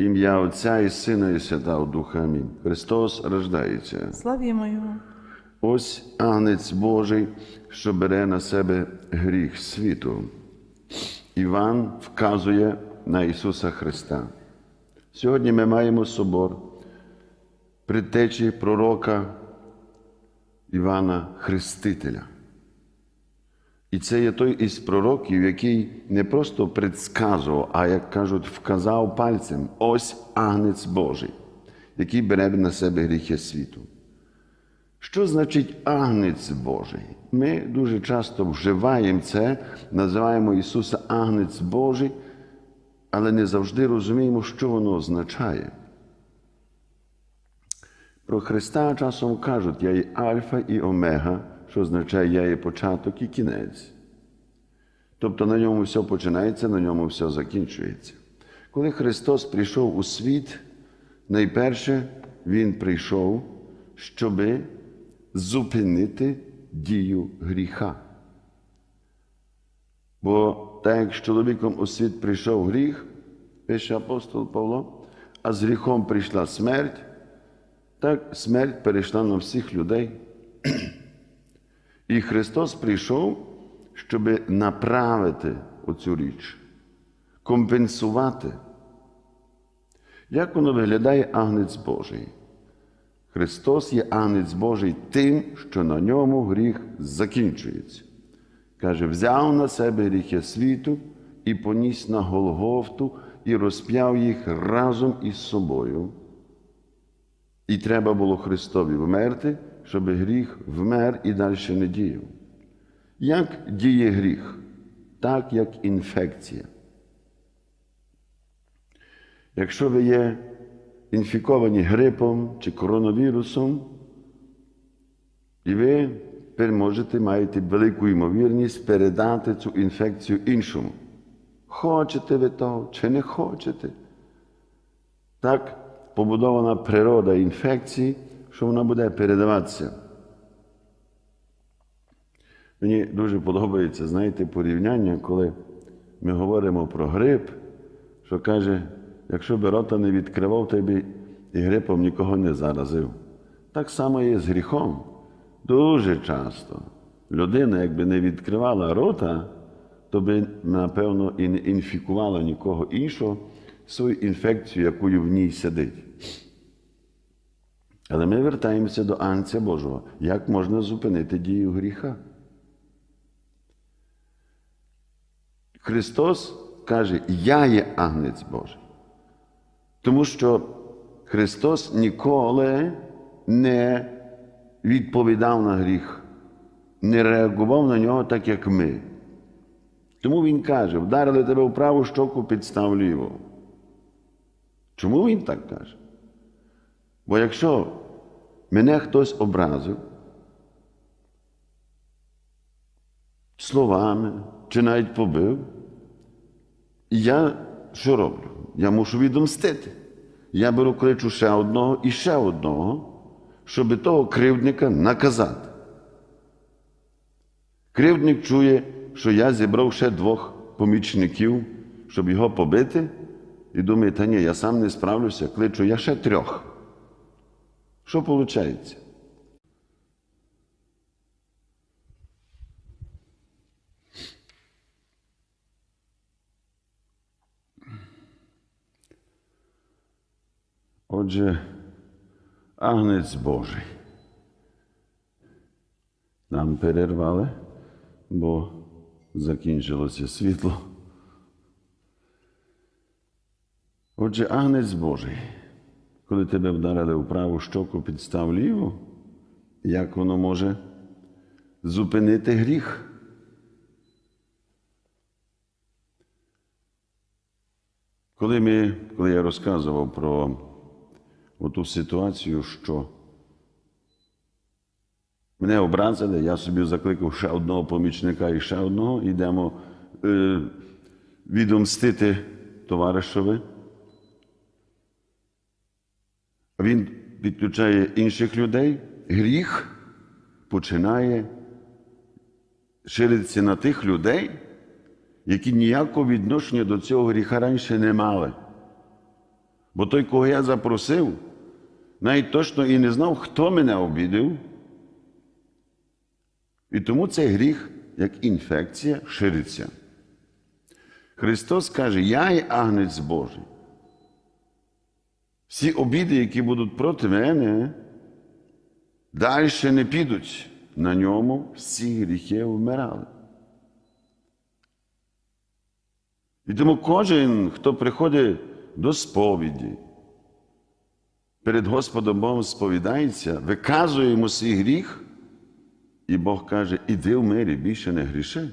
Ім'я Отця і Сина, і Святого Духа. Амінь. Христос рождається. Славімо Його. Ось агнець Божий, що бере на себе гріх світу. Іван вказує на Ісуса Христа. Сьогодні ми маємо собор предтечі пророка Івана Хрестителя. І це є той із пророків, який не просто предсказував, а, як кажуть, вказав пальцем ось агнець Божий, який бере на себе гріхи світу. Що значить агнець Божий? Ми дуже часто вживаємо це, називаємо Ісуса агнець Божий, але не завжди розуміємо, що воно означає. Про Христа часом кажуть, я є Альфа і Омега, що означає я є початок і кінець. Тобто на ньому все починається, на ньому все закінчується. Коли Христос прийшов у світ, найперше Він прийшов, щоби зупинити дію гріха. Бо так як з чоловіком у світ прийшов гріх, пише апостол Павло, а з гріхом прийшла смерть, так смерть перейшла на всіх людей. І Христос прийшов, щоб направити оцю річ, компенсувати. Як воно виглядає агнець Божий? Христос є агнець Божий тим, що на ньому гріх закінчується. Каже, взяв на себе гріхи світу і поніс на Голгофту і розп'яв їх разом із собою. І треба було Христові вмерти, щоб гріх вмер і далі не діяв. Як діє гріх? Так, як інфекція. Якщо ви є інфіковані грипом чи коронавірусом, і ви тепер можете маєте велику ймовірність передати цю інфекцію іншому. Хочете ви того чи не хочете? Так побудована природа інфекції, що вона буде передаватися. Мені дуже подобається, знаєте, порівняння, коли ми говоримо про грип, що каже, якщо би рота не відкривав, то би і грипом нікого не заразив. Так само є з гріхом. Дуже часто людина, якби не відкривала рота, то би, напевно, і не інфікувала нікого іншого свою інфекцію, якою в ній сидить. Але ми вертаємося до Анця Божого. Як можна зупинити дію гріха? Христос каже, я є агнець Божий. Тому що Христос ніколи не відповідав на гріх, не реагував на нього так, як ми. Тому Він каже: вдарили тебе в праву щоку, підстав ліву. Чому він так каже? Бо якщо мене хтось образив словами чи навіть побив, я що роблю? Я мушу відомстити. Я беру кличу ще одного і ще одного, щоб того кривдника наказати. Кривдник чує, що я зібрав ще двох помічників, щоб його побити, і думає, та ні, я сам не справлюся, кличу я ще трьох. Що виходить? Отже, агнець Божий. Нам перервали, бо закінчилося світло. Отже, агнець Божий, коли тебе вдарили в праву щоку, підстав ліву, як воно може зупинити гріх? Коли, ми, коли я розказував про ту ситуацію, що мене образили, я собі закликав ще одного помічника і ще одного, йдемо е, відомстити товаришові. Він підключає інших людей, гріх починає ширитися на тих людей, які ніякого відношення до цього гріха раніше не мали. Бо той, кого я запросив, навіть точно і не знав, хто мене обідив. І тому цей гріх, як інфекція, шириться. Христос каже, я є агнець Божий. Всі обіди, які будуть проти мене, далі не підуть. На ньому всі гріхи вмирали. І тому кожен, хто приходить до сповіді, перед Господом Богом сповідається, виказує йому свій гріх, і Бог каже, іди в мирі, більше не гріши.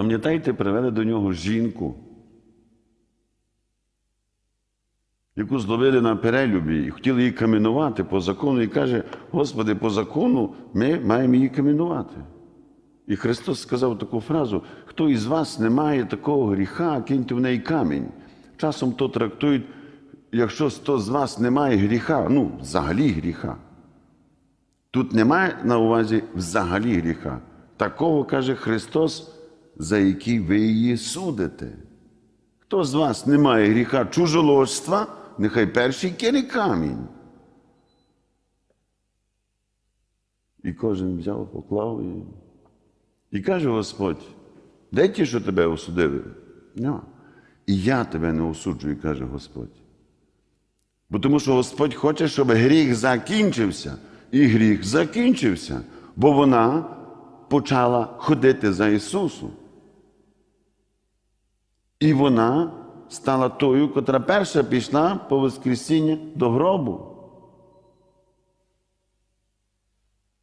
Пам'ятаєте, привели до нього жінку, яку зловили на перелюбі і хотіли її каменувати по закону, і каже, Господи, по закону ми маємо її каменувати. І Христос сказав таку фразу: хто із вас не має такого гріха, киньте в неї камінь. Часом то трактують, якщо хто з вас не має гріха, ну, взагалі гріха. Тут немає на увазі взагалі гріха. Такого каже Христос, за який ви її судите. Хто з вас не має гріха чужоложства, нехай перший кине камінь. І кожен взяв, поклав і. І каже Господь, де ті, що тебе осудили? Нема. І я тебе не осуджую, каже Господь. Бо тому що Господь хоче, щоб гріх закінчився. І гріх закінчився, бо вона почала ходити за Ісусом. І вона стала тою, котра перша пішла по Воскресіння до гробу.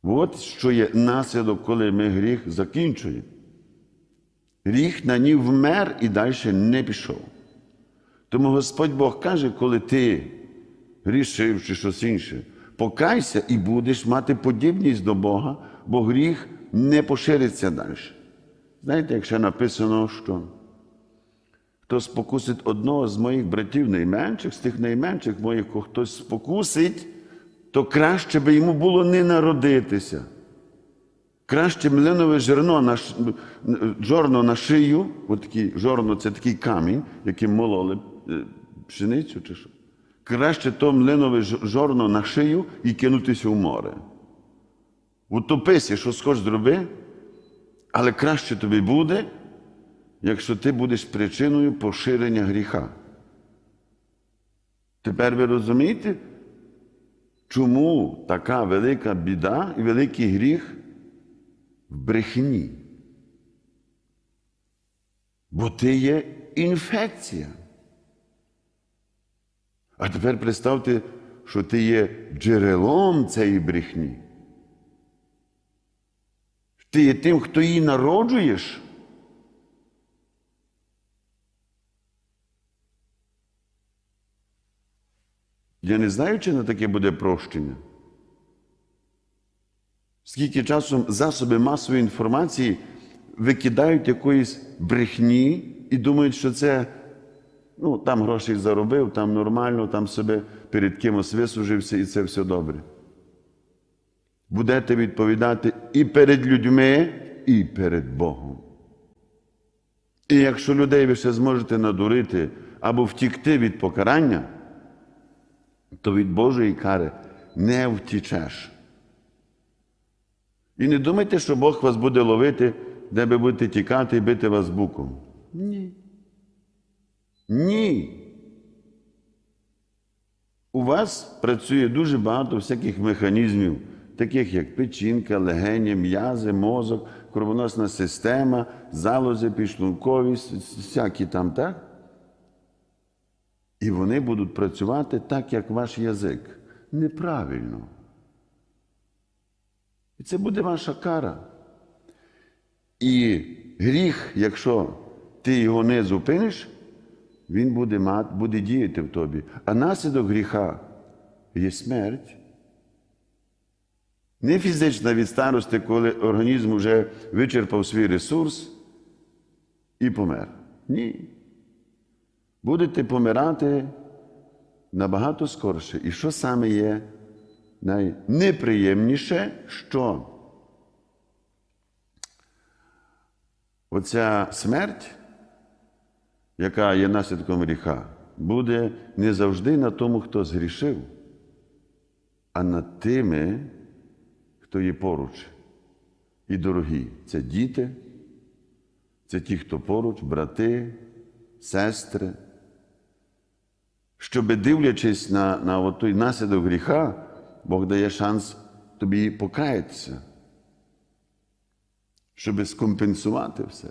От що є наслідок, коли ми гріх закінчуємо. Гріх на ній вмер і далі не пішов. Тому Господь Бог каже, коли ти грішив чи щось інше, покайся і будеш мати подібність до Бога, бо гріх не пошириться далі. Знаєте, якщо написано, що хто спокусить одного з моїх братів найменших, з тих найменших моїх, хтось спокусить, то краще би йому було не народитися. Краще млинове жорно на, ш- жорно на шию, от такий, жорно це такий камінь, яким мололи е, пшеницю чи що. Краще то млинове жорно на шию і кинутися в море. Утопися, що схож зроби, але краще тобі буде, якщо ти будеш причиною поширення гріха. Тепер ви розумієте, чому така велика біда і великий гріх в брехні? Бо ти є інфекція. А тепер представте, що ти є джерелом цієї брехні. Ти є тим, хто її народжуєш. Я не знаю, чи на таке буде прощення. Скільки часом засоби масової інформації викидають якоїсь брехні і думають, що це ну, там гроші заробив, там нормально, там себе перед кимось вислужився і це все добре. Будете відповідати і перед людьми, і перед Богом. І якщо людей ви ще зможете надурити або втікти від покарання, то від Божої кари не втічеш. І не думайте, що Бог вас буде ловити, де ви будете тікати і бити вас буком. Ні. Ні. У вас працює дуже багато всяких механізмів, таких як печінка, легені, м'язи, мозок, кровоносна система, залози, підшлункові, всякі там, так? І вони будуть працювати так, як ваш язик. Неправильно. І це буде ваша кара. І гріх, якщо ти його не зупиниш, він буде, мати, буде діяти в тобі. А наслідок гріха є смерть. Не фізична від старости, коли організм вже вичерпав свій ресурс і помер. Ні. Будете помирати набагато скорше. І що саме є найнеприємніше, що оця смерть, яка є наслідком гріха, буде не завжди на тому, хто згрішив, а над тими, хто є поруч. І дорогі, це діти, це ті, хто поруч, брати, сестри. Щоби дивлячись на, на той наслідок гріха, Бог дає шанс тобі покаятися, щоби скомпенсувати все.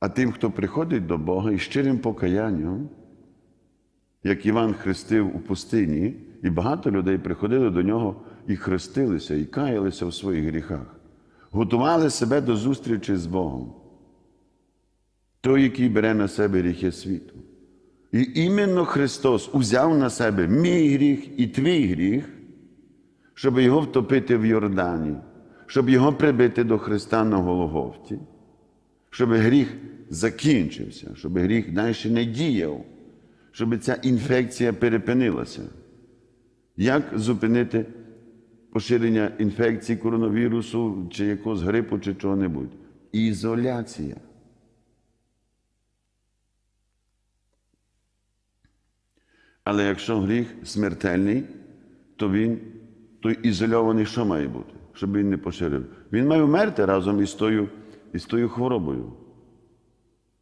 А тим, хто приходить до Бога із щирим покаянням, як Іван хрестив у пустині, і багато людей приходили до нього і хрестилися, і каялися в своїх гріхах, готували себе до зустрічі з Богом. Той, який бере на себе гріхи світу. І іменно Христос узяв на себе мій гріх і твій гріх, щоб його втопити в Йордані, щоб його прибити до Христа на Голгофті, щоб гріх закінчився, щоб гріх далі не діяв, щоб ця інфекція перепинилася. Як зупинити поширення інфекції коронавірусу чи якогось грипу, чи чого-небудь? Ізоляція. Але якщо гріх смертельний, то він той ізольований що має бути, щоб він не поширив? Він має вмерти разом із тою, із тою хворобою,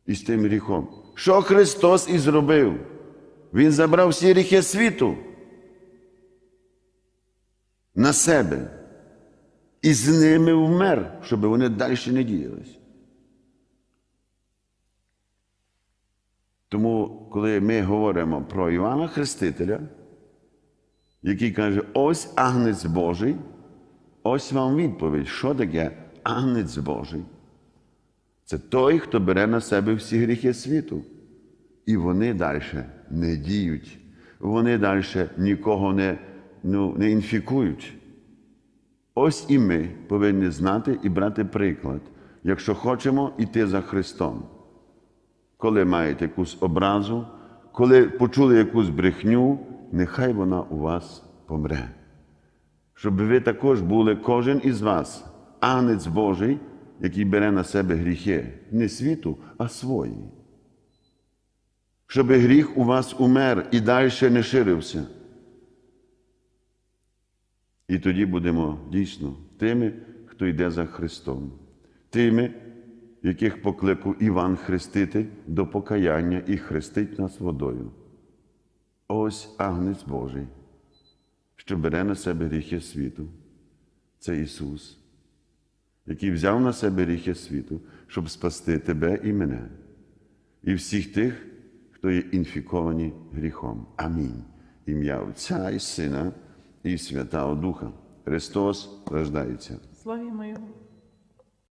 із тим гріхом. Що Христос і зробив? Він забрав всі гріхи світу на себе. І з ними вмер, щоб вони далі не діялись. Тому, коли ми говоримо про Івана Хрестителя, який каже, ось агнець Божий, ось вам відповідь, що таке агнець Божий. Це той, хто бере на себе всі гріхи світу. І вони далі не діють. Вони далі нікого не, ну, не інфікують. Ось і ми повинні знати і брати приклад, якщо хочемо йти за Христом. Коли маєте якусь образу, коли почули якусь брехню, нехай вона у вас помре. Щоб ви також були, кожен із вас, агнець Божий, який бере на себе гріхи, не світу, а свої. Щоб гріх у вас умер і далі не ширився. І тоді будемо дійсно тими, хто йде за Христом, тими, яких покликав Іван Хреститель до покаяння і хрестить нас водою. Ось агнець Божий, що бере на себе гріхи світу. Це Ісус, який взяв на себе гріхи світу, щоб спасти тебе і мене, і всіх тих, хто є інфіковані гріхом. Амінь. Ім'я Отця і Сина і Святого Духа. Христос рождається. Славімо Його.